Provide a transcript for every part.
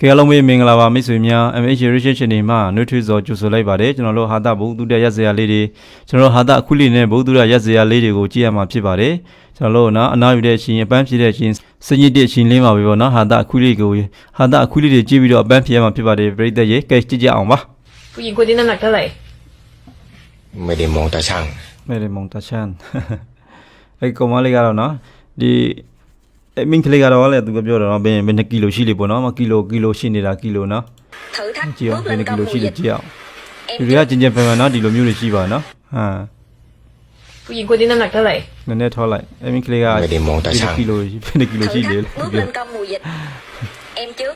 ကဲအားလုံးပဲမင်္ဂလာပါမိတ်ဆွေများ MH Research Channel မှာနှွေးထွေးစွာကြိုဆိုလိုက်ပါတယ်ကျွန်တော်တို့ဟာတာဘုသူတရက်စရာလေးတွေကျွန်တော်တို့ဟာတာအခုလေးနဲ့ဘုသူရရက်စရာလေးတွေကိုကြည့်ရမှာဖြစ်ပါတယ်ကျွန်တော်တို့နော်အနားယူတဲ့အချိန်အပန်းဖြည့်တဲ့အချိန်စညစ်တဲ့အချိန်လေးမှာပဲပေါ့နော်ဟာတာအခုလေးကိုဟာတာအခုလေးတွေကြည့်ပြီးတော့အပန်းဖြည့်ရမှာဖြစ်ပါတယ်ပြိတ္တရေကဲကြည့်ကြအောင်ပါ ผู้หญิงคนนี้น้ำหนักเท่าไหร่ ไม่ได้มองตาช่าง မဲရမုံတချန်အဲ့ကောင်မလေးကတော့နော်ဒီ အဲ့မင်းကလေးကတော့လည်းသူကပြောတော့နော်ဘယ်ဘယ်2ကီလိုရှိလေပေါ့နော်မကီလိုကီလိုရှိနေတာကီလိုနော် thử thách ကြည့်အောင် bước ဘယ် lên 2ကီ cao လို mùa ရှိလေ dịch ကြည့်အောင် em ဒီတွေကကျင်ကျင်ဖန်ဖန်နော်ဒီလိုမျိုးတွေရှိပါနော်ဟမ် ผู้หญิงคนนี้น้ำหนักเท่าไหร่ နည်းနည်းထောလိုက်အဲ့မင်းကလေးက ไม่ได้มองตาช่าง ကီလိုရှိ2ကီလို thử ရှိလေ thách လို့ bước ပြော lên cao mùa dịch em trước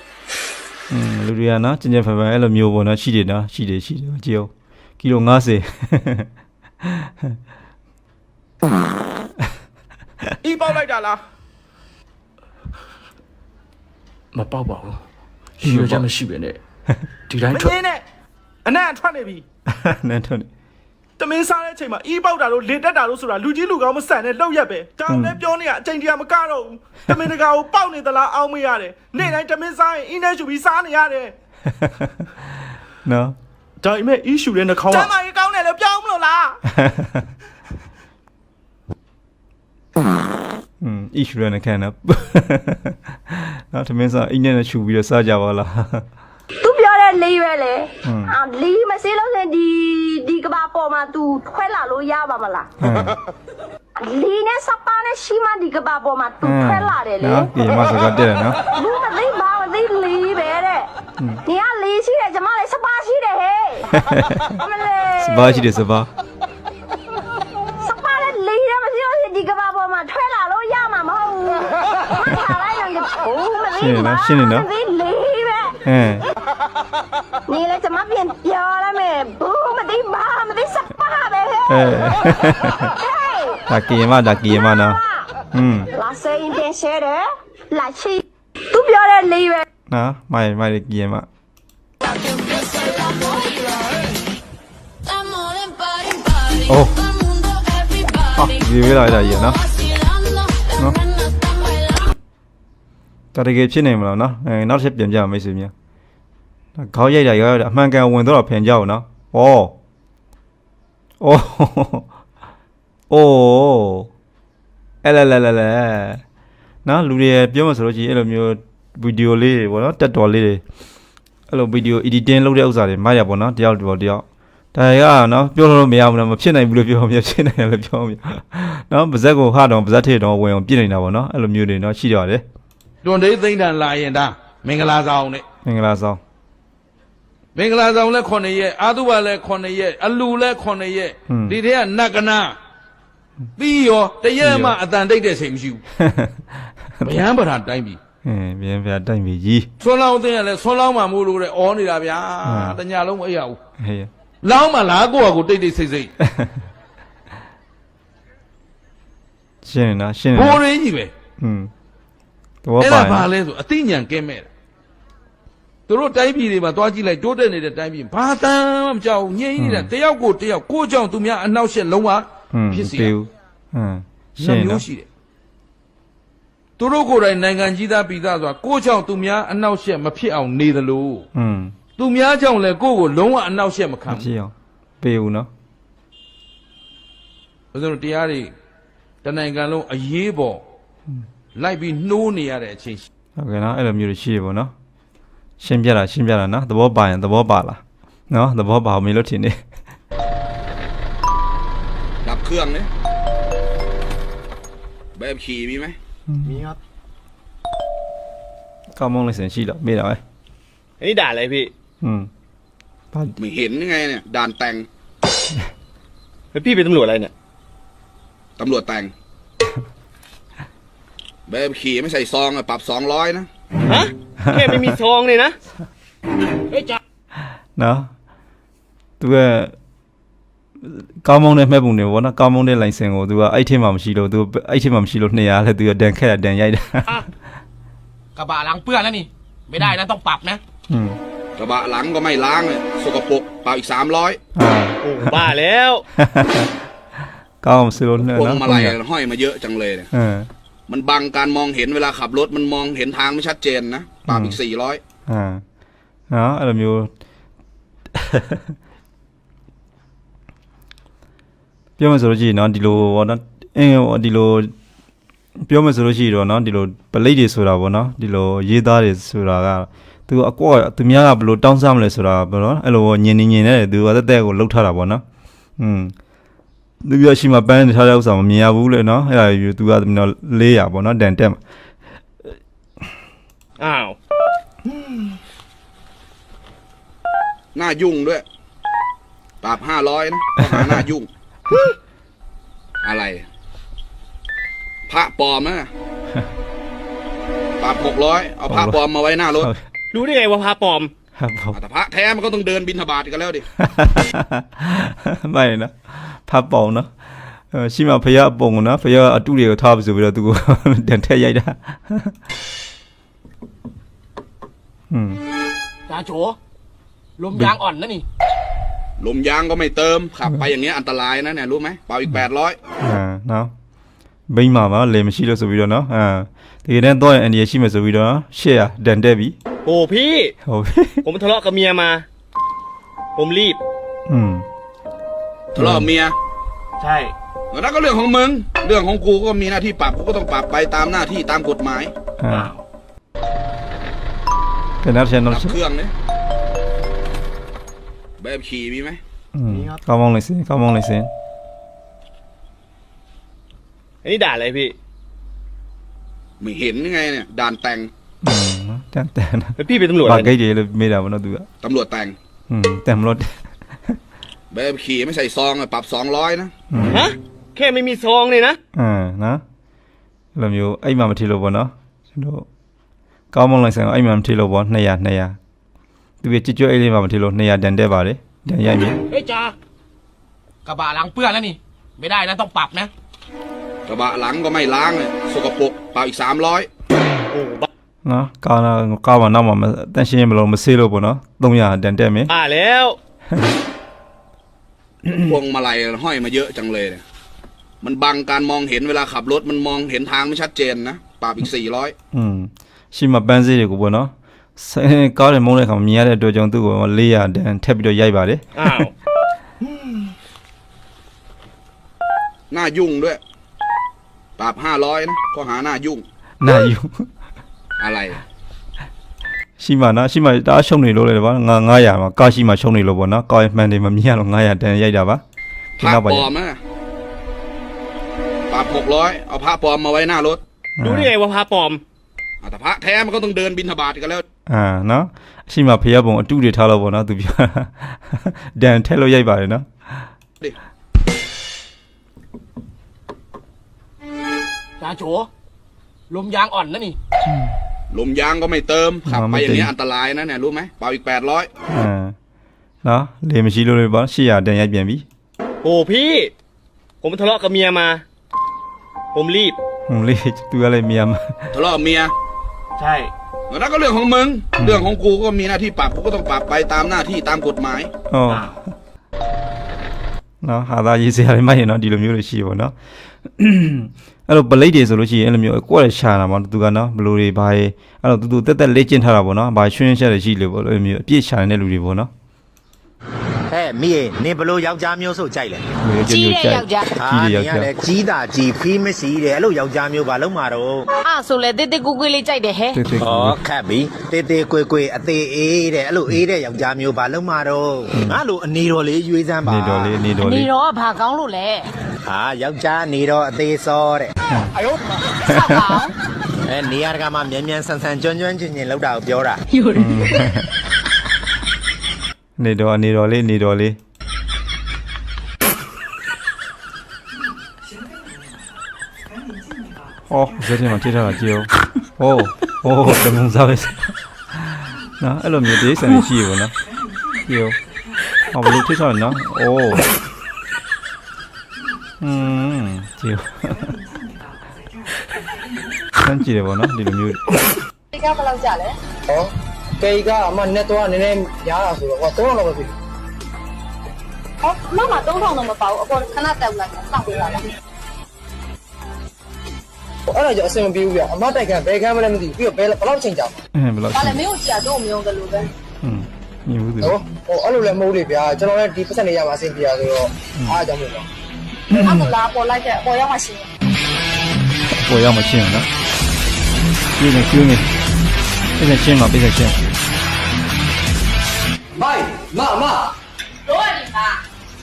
อืมလူတွေကနော်ကျင်ကျင်ဖန်ဖန်အဲ့လိုမျိုးပေါ့နော်ရှိတယ်နော်ရှိတယ်ရှိတယ်ကြည့်အောင်ကီလို90 အီးပေါက်လိုက်တာလား မပေါက်ပါဘူးရည်ရွယ်ချက်မရှိပဲနဲ့ဒီတိုင်းမထွက်င်းနဲ့အနံ့ထွက်နေပြီနန်းထွန်းနေတမင်းစားတဲ့အချိန်မှာအီးပေါက်တာလို့လေတက်တာလို့ဆိုတာလူကြီးလူကောင်းမဆန်တဲ့လောက်ရက်ပဲတောင်းလည်းပြောနေရအချိန်တရာမကတော့ဘူးတမင်းတကာကိုပေါက်နေသလားအောင်းမရတယ်နေ့တိုင်းတမင်းစားရင်အင်းနဲ့ရှူပြီးစားနေရတယ်နော်ဒါပေမဲ့အီးရှူတဲ့နှာခေါင်းကကျမကြီးကောင်းတယ်လို့ပြောင်းမလို့လား อืม issue နဲ့ခံတာနောက်သမင်းစားအိတ်နဲ့ချူပြီးတော့စားကြပါလားသူပြောတဲ့လေးပဲလေအာလေးမစေးလို့ဆိုဒီဒီကဘာပေါ်မှာ तू ထွက်လာလို့ရပါမလားလေးနဲ့စပါနဲ့ရှိမှဒီကဘာပေါ်မှာ तू ထွက်လာတယ်လေနော်ဒီမှာစကားတက်တယ်နော်ဘူးမသိပါမသိလေးပဲတဲ့နေကလေးရှိတယ်ကျမလည်းစပါရှိတယ်ဟဲ့အမလေးစပါရှိတယ်စပါ ရှင်းနေနော်ရှင်းနေနော်ဒီလေးပဲအင်းနေလေကျမပြန်ပြောရမယ်ဘူးမသိမမသိစပါပဲအဲဒါကီယမဒါကီယမနော်อืมလာစိန်ပြန်ရှဲတယ်လာချီသူပြောတဲ့လေးပဲနော်မိုင်မိုင်ကီယမโอ้อ่ะดีเวลาได้อยู่เนาะ တရကေဖြစ်နေမလားနော်အဲနောက်တစ်ချက်ပြန်ပြမိတ်ဆွေများခေါင်းရိုက်တာရောအမှန်ကန်ဝင်တော့ဖင်ကြောက်နော်ဩဩအိုးအဲ့လဲလဲလဲလဲနော်လူတွေပြောမှဆိုလို့ရှိရင်အဲ့လိုမျိုးဗီဒီယိုလေးတွေပေါ့နော်တက်တော်လေးတွေအဲ့လိုဗီဒီယို editing လုပ်တဲ့ဥစ္စာတွေမရပါတော့တယောက်တစ်ပေါ်တယောက်ဒါရကနော်ပြောလို့မရဘူးနော်မဖြစ်နိုင်ဘူးလို့ပြောမှဖြစ်နိုင်တယ်လို့ပြောမှနော်ပါဇက်ကိုဟာတော့ပါဇက်ထေတော့ဝင်အောင်ပြစ်နေတာပေါ့နော်အဲ့လိုမျိုးတွေနော်ရှိကြတယ် တွန်တေးသိမ့်တန်လာရင်ဒါမင်္ဂလာဆောင်နဲ့မင်္ဂလာဆောင်မင်္ဂလာဆောင်လဲ9ရက်အာသုဘလဲ9ရက်အလူလဲ9ရက်ဒီတည်းကနတ်ကနာပြီးရောတရက်မှအတန်တိတ်တဲ့ချိန်မရှိဘူးဗျမ်းပရာတိုင်းပြီအင်းပြန်ပြန်တိုက်ပြီကြီးဆွန်းလောင်းသိရင်လဲဆွန်းလောင်းမှမို့လို့တဲ့ဩနေတာဗျာဟမ်တညာလုံးမအိပ်ရဘူးဟေးလောင်းမှလားကိုယ့်ဟာကိုယ်တိတ်တိတ်ဆိတ်ဆိတ်ရှင်းနေနော်ရှင်းနေဘိုးနော်ရင်းကြီးပဲอืมတော့ အဲ့ဒါဘာလဲဆိုအသိဉာဏ်ကဲမဲ့သူတို့တိုင်းပြည်တွေမှာတွားကြည့်လိုက်တိုးတက်နေတဲ့တိုင်းပြည်ဘာတမ်းမကြောက်ငြိမ့်နေတာတယောက်ကိုတယောက်ကိုကြောင့်သူများအနှောက်ယှက်လုံးဝဖြစ်စီဘူးဟမ်ရှင်းနော်ရှိတယ်သူတို့ကိုယ်တိုင်နိုင်ငံကြီးသားပြည်သားဆိုတာကိုကြောင့်သူများအနှောက်ယှက်မဖြစ်အောင်နေသလိုอืมသူများကြောင့်လည်းကိုကိုလုံးဝအနှောက်ယှက်မခံဘူးဖြစ်အောင်ပေးဦးနော်ဘုရားတို့တရားတွေတနိုင်ငံလုံးအရေးပေါ် လိုက်ပြီးနှိုးနေရတဲ့အချိန်ရှိ ဟုတ်ကဲ့နော်အဲ့လိုမျိုးတွေရှိရပေါ့နော်ရှင်းပြတာရှင်းပြတာနော်သဘောပါရင်သဘောပါလားနော်သဘောပါအောင်မလို့ထင်နေ ดับเครื่องเนี่ยแบบขี่มีไหม มีครับ ကောင်းမုန်းလိုက်စင်ရှိတော့မေးတာပဲ อันนี้ด่าอะไรพี่ อืมဘာ ไม่เห็นยังไงเนี่ยด่านแต่ง แล้วพี่เป็นตำรวจอะไรเนี่ย ตำรวจแต่ง แบบขี่ไม่ใส่ซองอะปรับสองร้อยนะ ฮะ แค่ไม่มีซองเลยนะ เฮ้ยจ้า နော်သူကကောင်းမုန်းတဲ့မှတ်ပုံတွေပေါ့နော်ကောင်းမုန်းတဲ့ license ကိုသူကအဲ့ထဲမှာမရှိလို့သူအဲ့ထဲမှာမရှိလို့200လဲသူကဒန်ခက်ရဒန်ရိုက်တာ กระบะล้างเปื้อนแล้วนี่ ไม่ได้นะต้องปรับนะ อืม กระบะหลังก็ไม่ล้างเลยสกปรกปรับอีกสามร้อย อ่า โอ้บ้าแล้ว ကောင်းစလို့နဲ့ พวง နော် มาลัยห้อยมาเยอะจังเลยเนี่ย เออ มันบังการมองเห็นเวลาขับรถมันมองเห็นทางไม่ชัดเจนนะปรับอีกสี่ร้อย อ ဟမ်နော်အဲ့လိုမျိုးပြောမှဆိုလို့ရှိရင်နော်ဒီလိုပေါ့နော်အင်းဟိုဒီလိုပြောမှဆိုလို့ရှိရင်တော့နော်ဒီလိုပလိတ်တွေဆိုတာပေါ့နော်ဒီလိုရေးသားတွေဆိုတာကသူအကွက်သူများကဘယ်လိုတောင်းစားမလဲဆိုတာပေါ့နော်အဲ့လိုညင်နေညင်နေတယ်သူကတက်တက်ကိုလှုပ်ထားတာပေါ့နော်อืม သူပြရှိမှပန်းထားတဲ့ဥစ္စာမမြင်ရဘူးလေနော်အဲ့ဒါယူသူကသူနော်400ပေါ့နော်တန်တက်မှာ อ้าว หน้ายุ่งด้วย ปรับห้าร้อยนะข้อหาหน้ายุ่ง อะไร พระปลอมนะปรับหกร้อยเอาพระปลอมมาไว้หน้ารถ รู้ได้ไงว่าพาปลอม ครับผม แต่พระแท้มันก็ต้องเดินบินทบาทกันแล้วดิ မိုက်နော် ဖတ်ပေါအောင်နော်အဲရှိမှဖရအပုံကနော်ဖရအတုတွေကိုထားပါဆိုပြီးတော့သူကတန်ထက်ရိုက်တာอืม จ้าโจลมยางอ่อนนะนี่ ลมยางก็ไม่เติม ขับไปอย่างเงี้ยอันตรายนะเนี่ยรู้ไหมเป่าอีกแปดร้อย အာနော်ဘိမ့်မှာပါလေမရှိလို့ဆိုပြီးတော့နော်အာဒီကနေ့တော့အန်ဒီရရှိမှဆိုပြီးတော့ရှေ့ရဒန်တက်ပြီ โอ้พี่ ဟုတ်ပြီ ผมทะเลาะกับเมียมา ผมรีบ อืม ทะเลาะเมียใช่แล้วก็เรื่องของมึง เรื่องของกูก็มีหน้าที่ปรับกูก็ต้องปรับไปตามหน้าที่ตามกฎหมายอ่าเป็นนับเชนนับรัเครื่องเนี่ยแบบขี่มีไหมอืมเขามองเลยสิเขามองเลยสิอันนี้ด่าอะไรพี่ไม่เห็นยังไงเนี่ยด่านแต่งแต่แต่นพี่เป็นตำรวจอบาไรกไกเนี่เลยไม่ได้วันเราดูอะตำรวจแต่ง อืแต่มรถ แบบขี่ไม่ใส่ซองอะปรับสองร้อยนะ ฮะ แค่ไม่มีซองเลยนะ อืมနော်အဲ့လိုမျိုးအဲ့မှာမထီလို့ဗောနော်ကျွန်တော်ကောင်းမွန်လိုက်ဆိုင်အဲ့မှာမထီလို့ဗော200 200သူပြကြွကြွအဲ့လေးမှာမထီလို့200တန်တက်ပါတယ်တန်ရိုက်ပြီ เฮ้ยจ้ากระบะล้างเปื้อนแล้วนี่ ไม่ได้นะต้องปรับนะ กระบะหลังก็ไม่ล้างเลยสกปรกปรับอีกสามร้อย โอ้บ้า နော်ကောင်းတော့ကောင်းမှနောက်မှမတန်ရှင်းရင်မလို့မဆေးလို့ဗောနော်300တန်တက်မယ် บ้าแล้ว พวงมาลัยห้อยมาเยอะจังเลยเนี่ย มันบังการมองเห็นเวลาขับรถมันมองเห็นทางไม่ชัดเจนนะ ปรับอีกสี่ร้อย อืมရှိမှပန်းစေးတွေကိုဗောနော်ဆဲကောင်းတယ်မုန်းတဲ့ခါမမြင်ရတဲ့အတွက်ကြောင့်သူ့ကို400တန်ထပ်ပြီးတော့ရိုက်ပါတယ် อ้าว หน้ายุ่งด้วย ปรับห้าร้อยนะข้อหาหน้ายุ่ง နာယူ อะไร ရှိမှနော်ရှိမှတအားရှုံနေလို့လေဗောငါ900မှာကားရှိမှရှုံနေလို့ဗောနော်ကောင်းရင်မှန်တယ်မမြင်ရတော့900တန်ရိုက်တာပါ พระปลอมนะปรับหกร้อยเอาพระปลอมมาไว้หน้ารถ รู้ได้ไงว่าพาปลอม อ่ะแต่พระแท้มันก็ต้องเดินบินทบาทกันแล้ว အာနော်ရှိမှဖျက်ပုံအတုတွေထားလို့ဗောနော်သူပြောဒန်ထက်လို့ရိုက်ပါတယ်နော် จ้าโจลมยางอ่อนนะนี่ ลมยางก็ไม่เติม ขับไปอย่างเงี้ยอันตรายนะเนี่ยรู้ไหมเป่าอีกแปดร้อย အာနော်လေမရှိလို့လေဗော800တန်ရိုက်ပြန်ပြီ โอ้พี่ ผมทะเลาะกับเมียมา ผมรีบ ဟွန်းလေသူကလည်းမြန်မှာ ทะเลาะกับเมีย ใช่ แล้วก็เรื่องของมึง เรื่องของกูก็มีหน้าที่ปรับกูก็ต้องปรับไปตามหน้าที่ตามกฎหมาย ဟော နော်ဟာသာရေးစရာလေးမရင်နော်ဒီလိုမျိုးတွေရှိဗောနော်အဲ့လိုပလိတ်တွေဆိုလို့ရှိရင်အဲ့လိုမျိုးအကွက်ရရှာတာဗောသူကနော်ဘလူတွေဘာရေးအဲ့တော့သူသူတက်တက်လေ့ကျင့်ထားတာဗောနော်ဘာရွှင်းရှက်တွေရှိလို့ဗောအဲ့လိုမျိုးအပြည့်ရှာနေတဲ့လူတွေဗောနော် ဟဲ့မိရေနင်ဘလို့ယောက်ျားမျိုးဆိုကြိုက်လဲကြီးတဲ့ယောက်ျားဟာကြီးတဲ့နယောင်က်ျားကလည်းကြီးတာကြီးဖီးမရှိတယ်အဲ့လိုယောက်ျားမျိုးဘာလုံးမှာတော့အာဆိုလဲတိတ်တိတ်ကူကူလေးကြိုက်တယ်ဟဲ့တိတ်တိတ်ဩခတ်ပြီတေးသေးကွေကွေအသေးအေးတဲ့အဲ့လိုအေးတဲ့ယောက်ျားမျိုးဘာလုံးမှာတော့ငါလိုအနေတော်လေးရွေးစမ်းပါနေတော်လေးနေတော်နေလေးတော့ကဘာကောင်းလို့လဲဟာယောက်ျားနေတော့အသေးစောတဲ့ဆောက်ပါအောင်အဲနေရာတကာမှာမြန်မြန်ဆန်ဆန်ကျွမ်းကျွမ်းကျင်ကျင်လောက်တာကိုပြောတာ နေတော်နေတော်လေးနေတော်လေးဟောဇက်တင်မှာထိထားတာကြည့်အောင်ဟောဟောတမုံစားပဲနော်အဲ့လိုမျိုးဒေးဆန်ရှိရပါနော်ကြည့်အောင်ဟောဘယ်လိုထိထားလဲနော်အိုးอืมကြည့်ဆန်း ကြည့်တယ်ဗောနော်ဒီလိုမျိုးဟောကေကအမနဲ့တော့နည်းနည်းရားတာဆိုတော့ဟောတော့တော့ပဲပြီဟောမမ3000တော့မပါဘူးအပေါ်ခဏတက်လာစောင့်ပေးပါလားအဲ့ဒါကြောင့်အဆင်မပြေဘူးဗျအမတိုက်ခံဘယ်ခံမလဲမသိဘူးပြီးတော့ဘယ်ဘယ်လောက်ချိန်ကြာအဲဘယ်လောက်ဘာရှိလဲမင်းတို့ကြာတော့မယုံတယ်လို့ပဲอืมညီဘူးသူနော်ဟိုအဲ့လိုလည်းမဟုတ်လေဗျာကျွန်တော်လည်းဒီပတ်စံနေရမှာအဆင်ပြေရဆိုတော့အားကြောင့်မို့လို့အဲ့ဒါလာပေါ်လိုက်တဲ့ပေါ်ရောက်မှရှိရင်ပေါ်ရောက်မရှင်းဘူးနော်ကျင်းနေကျင်းနေပြည့်စက်ရှင်းမှာပြည့်စက်ရှင်း မမတို့ကနေမ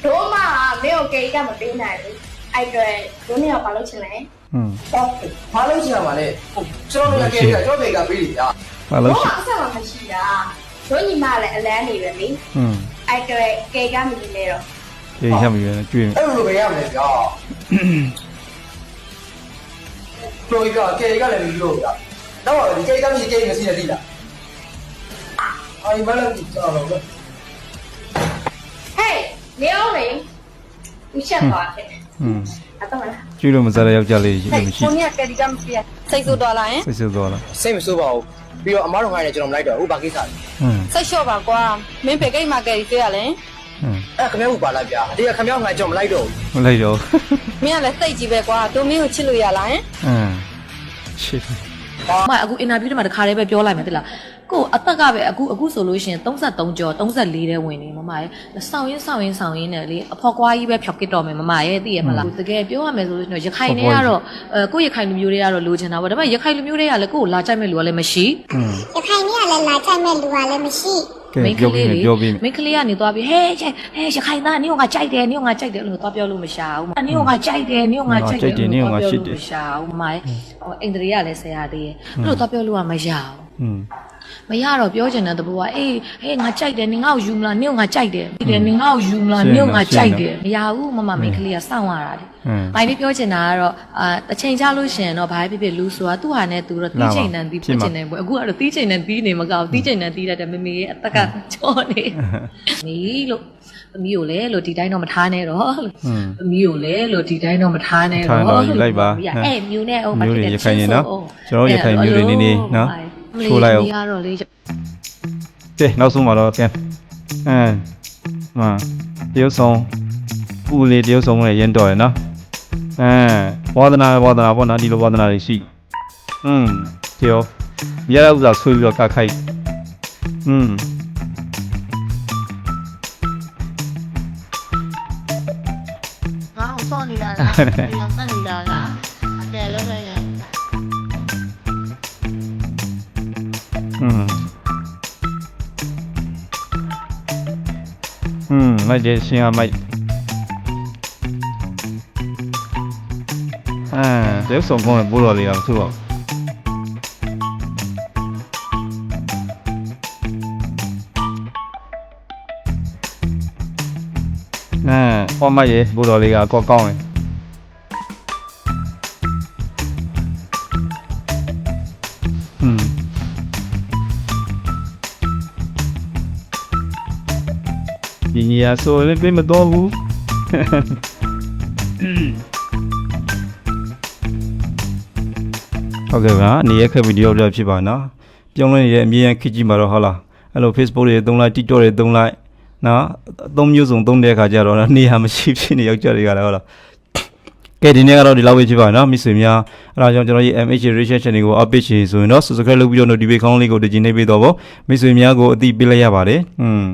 တို့မမင်းကိုကိစ္စမပေးနိုင်ဘူးအဲ့တော့တို့နေတော့ဘာလုပ်ချင်လဲဟွန်းဘာလို့ရှိရမှာလဲကျွန်တော်လည်းကဲရကျွန်တော်တွေကပေးနေတာဘာလို့ရှိအဆက်မမရှိတာတို့ညီမလည်းအလန်းနေပဲလေဟွန်းအဲ့တော့ကဲကမပြီးလဲတော့ကဲရမပြီးလဲတွေ့အဲ့လိုပဲရမယ်ဗျာတို့ကကဲကလည်းပြီးလို့ဗျာတော့ဒီကဲကမရှိကဲမရှိရသေးလားအာဒီဘာလို့ကြောက်တော့ နေအောင်လေဦးချက်သွားတယ် อืม အဲ့တော့လား ကျွေးလို့မစားတဲ့ယောက်ျားလေးရှိ ဟေး လို့မရှိ ကိုမြကကေကမပေးစိတ်ဆိုးသွားလာရင် စိတ်ဆူသွားလား စိတ်မဆိုးပါဘူးပြီးတော့အမားတို့ခိုင်းတယ်ကျွန်တော်မလိုက်တော့ဘူးဘာကိစ္စလဲ อืม စိတ်လျှော့ပါကွာမင်းဘယ်ကိတ်မှာကယ်ရီသေးရလဲ อืม အဲ့ခမဲဘူးပါလားဗျာအတေးခမဲခိုင်းကျွန်တော်မလိုက်တော့ဘူး မလိုက်တော့ မင်းကလည်းစိတ်ကြီးပဲကွာတို့မင်းကိုချစ်လို့ရလားဟင် อืมရှစ် မအခုအင်တာဗျူးထဲမှာတခါတည်းပဲပြောလိုက်မယ်တိလားကိုအသက်ကပဲအခုအခုဆိုလို့ရှိရင်33ကျော်34တဲ့ဝင်နေမမရဲ့စောင်းရင်းစောင်းရင်းစောင်းရင်းနဲ့လေအဖော်ကွားကြီးပဲဖြောက်ကစ်တော်မယ်မမရဲ့သိရမလားတကယ်ပြောရမယ်ဆိုလို့ရှိရင်ရခိုင်တွေကတော့အဲကိုရခိုင်လူမျိုးတွေကတော့လိုချင်တာပေါ့ဒါပေမဲ့ရခိုင်လူမျိုးတွေကလည်းကိုကိုလာကြိုက်မဲ့လူကလည်းမရှိอืมရခိုင်ကြီးကလည်းလာကြိုက်မဲ့လူကလည်းမရှိကဲပြောပြီး မယ်ပြောပြီးမယ်မိန်းကလေးကနေသွားပြီးဟဲဟဲရခိုင်သားနင်းကကြိုက်တယ်နင်းကကြိုက်တယ်လို့သွားပြောလို့မရှာဘူးနင်းကကြိုက်တယ်နင်းကကြိုက်တယ်မရှာဘူးမမရဲ့ဟိုအိန္ဒြေကလည်းဆရာသေးရဲ့အဲ့လိုသွားပြောလို့ကမရဘူးอืม မရတော့ပြောချင်တဲ့သဘောကအေးဟေးငါကြိုက်တယ်နင်ငါ့ကိုယူမလားနင့်ကိုငါကြိုက်တယ်ဒီနင်ငါ့ကိုယူမလားနင့်ကိုငါကြိုက်တယ်မရဘူးမမမိန်းကလေးကစောင့်ရတာလေ။ဘာဖြစ်ပြောချင်တာကတော့အာအချိန်ချလို့ရှင်တော့ဘာဖြစ်ဖြစ်လူဆိုတာသူ့ဟာနဲ့သူတော့တီးချိန်တန်တီးဖြစ်ချင်တယ်ပေါ့။အခုကတော့တီးချိန်တန်တီးနေမကောက်တီးချိန်တန်တီးတတ်တယ်မမေရဲ့အသက်ကချောနေ။မီလို့အမီကိုလည်းလို့ဒီတိုင်းတော့မထားနဲ့တော့လို့အမီကိုလည်းလို့ဒီတိုင်းတော့မထားနဲ့တော့လို့လိုက်ပါ။အဲ့မြူနဲ့အောင်မဖြစ်တဲ့ချင်းဆို။ကျွန်တော်ရခိုင်မြူတွေနေနေနော်။ ချိုးလိုက်အောင် ရတော့လေ ကဲနောက်ဆုံးပါတော့ကဲအမ်မတရုတ်ဆောင်ပူလေးတရုတ်ဆောင်နဲ့ရင်းတော်ရယ်နော်အမ်ဝါဒနာဝါဒနာပေါ့နော်ဒီလိုဝါဒနာတွေရှိอืมကျော်ရရဥစ္စာဆွေးပြီးတော့ကခိုက်อืม ငါ့ကိုစောင့်နေတာလားဒီလိုစောင့်နေတာလား း อืมလိုက်တယ်ရှင်ကမိုက်အာတရုတ်ဆောင်ကောင်းတဲ့ပိုးတော်လေးအောင်သူ့တော့အာဟောမရေပိုးတော်လေးကကောကောင်းတယ် ညီညီရဆိုလည်းပြင်မတော်ဘူးဟုတ်ကဲ့ပါနေရခက်ဗီဒီယိုပြဖြစ်ပါနော်ပြောင်းလဲနေတဲ့အမြင်ရခစ်ကြည့်မှာတော့ဟုတ်လားအဲ့လို Facebook တွေသုံးလိုက် TikTok တွေသုံးလိုက်နော်အသုံးမျိုးစုံသုံးတဲ့အခါကျတော့နေရာမရှိဖြစ်နေယောက်ျားတွေကလည်းဟုတ်လားကဲဒီနေ့ကတော့ဒီလောက်ပဲဖြစ်ပါနော်မိတ်ဆွေများအဲ့ဒါကြောင့်ကျွန်တော်ရဲ့ MH Research Channel ကို update ချင်ဆိုရင်တော့ subscribe လုပ်ပြီးတော့ notification လေးကိုတကြည်နေပေးတော့ဗောမိတ်ဆွေများကိုအသိပေးလိုက်ရပါတယ်อืม